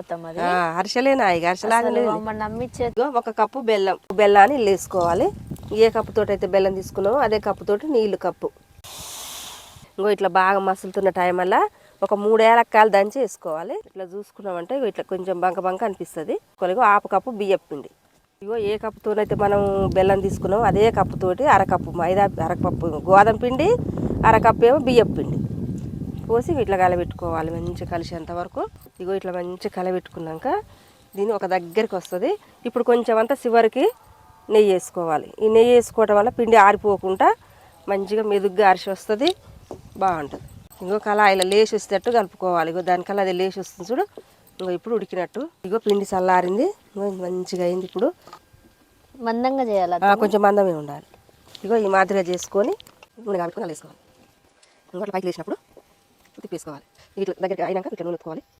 అత్తమ్మ అది అరిసెలేనా ఇక అరిసెలాగా ఒక కప్పు బెల్లం. బెల్లాన్ని ఇల్లు వేసుకోవాలి. ఏ కప్పుతో అయితే బెల్లం తీసుకున్నామో అదే కప్పుతోటి నీళ్ళు కప్పు. ఇంకో ఇట్లా బాగా మసులుతున్న టైం వల్ల ఒక మూడు ఏలక్కాయలు దంచి వేసుకోవాలి. ఇట్లా చూసుకున్నామంటే ఇట్లా కొంచెం బంక బంక అనిపిస్తుంది. కొలిగో ఆపు కప్పు బియ్యం పిండి. ఇగో ఏ కప్పుతోనైతే మనం బెల్లం తీసుకున్నామో అదే కప్పుతోటి అరకప్పు మైదా అరకప్పు గోధుమ పిండి అరకప్పు ఏమో బియ్యం పిండి. పోసి ఇట్లా కలబెట్టుకోవాలి మంచిగా కలిసేంత వరకు. ఇగో ఇట్లా మంచిగా కలబెట్టుకున్నాక దీన్ని ఒక దగ్గరికి వస్తుంది. ఇప్పుడు కొంచెం అంతా చివరికి నెయ్యి వేసుకోవాలి. ఈ నెయ్యి వేసుకోవడం వల్ల పిండి ఆరిపోకుండా మంచిగా మెదుగ్గా అరిసి వస్తుంది. బాగుంటుంది. ఇంకో కళ ఇలా లేచి వచ్చేటట్టు కలుపుకోవాలి. ఇగో దానికల్లా అది లేచి వస్తుంది చూడు. ఇంకో ఇప్పుడు ఉడికినట్టు. ఇగో పిండి చల్లారింది. మంచిగా అయింది ఇప్పుడు. మందంగా చేయాలి కొంచెం మందమే ఉండాలి. ఇగో ఈ మాదిరిగా చేసుకొని నూనె కాబట్టి వేసుకోవాలి ఇంకోటి పైకి లేచినప్పుడు తిప్పేసుకోవాలి ఇట్లా దగ్గరికి అయినాక ఇట్లా నూనె